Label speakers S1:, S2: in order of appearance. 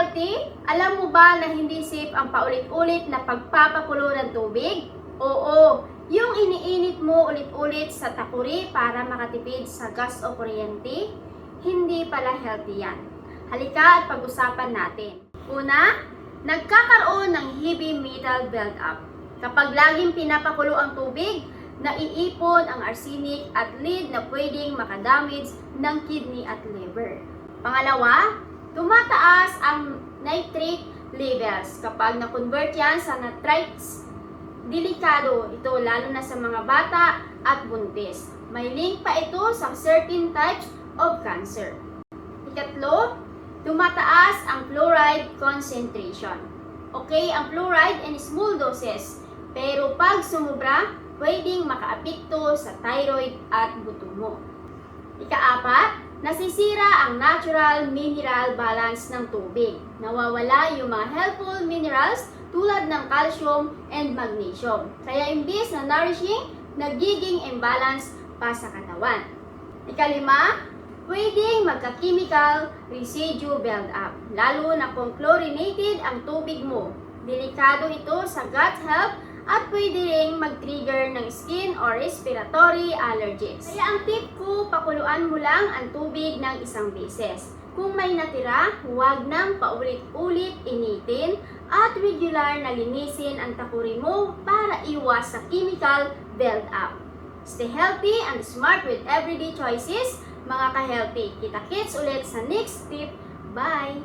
S1: healthy, alam mo ba na hindi safe ang paulit-ulit na pagpapakulo ng tubig? Oo, yung iniinit mo ulit-ulit sa takuri para makatipid sa gas o kuryente, hindi pala healthy yan. Halika at pag-usapan natin. Una, nagkakaroon ng heavy metal buildup. Kapag laging pinapakulo ang tubig, naiipon ang arsenic at lead na pwedeng makadamage ng kidney at liver. Pangalawa, tumataas ang nitrate levels. Kapag na-convert yan sa nitrites, delikado ito lalo na sa mga bata at buntis. May link pa ito sa certain types of cancer. Ikatlo, tumataas ang fluoride concentration. Okay, ang fluoride in small doses, pero pag sumubra, pwedeng makaapekto sa thyroid at buto mo. Ikaapat, nasisira ang natural mineral balance ng tubig. Nawawala yung mga helpful minerals tulad ng calcium and magnesium. Kaya imbis na nourishing, nagiging imbalance pa sa katawan. Ikalima, pwedeng magka-chemical residue build-up, lalo na kung chlorinated ang tubig mo. Delikado ito sa gut health at pwede ring mag-trigger ng skin or respiratory allergies. Kaya ang tip ko, pakuluan mo lang ang tubig ng isang beses. Kung may natira, huwag nang paulit-ulit initin at regular na linisin ang takuri mo para iwas sa chemical build-up. Stay healthy and smart with everyday choices, mga ka-healthy. Kita-kits ulit sa next tip. Bye!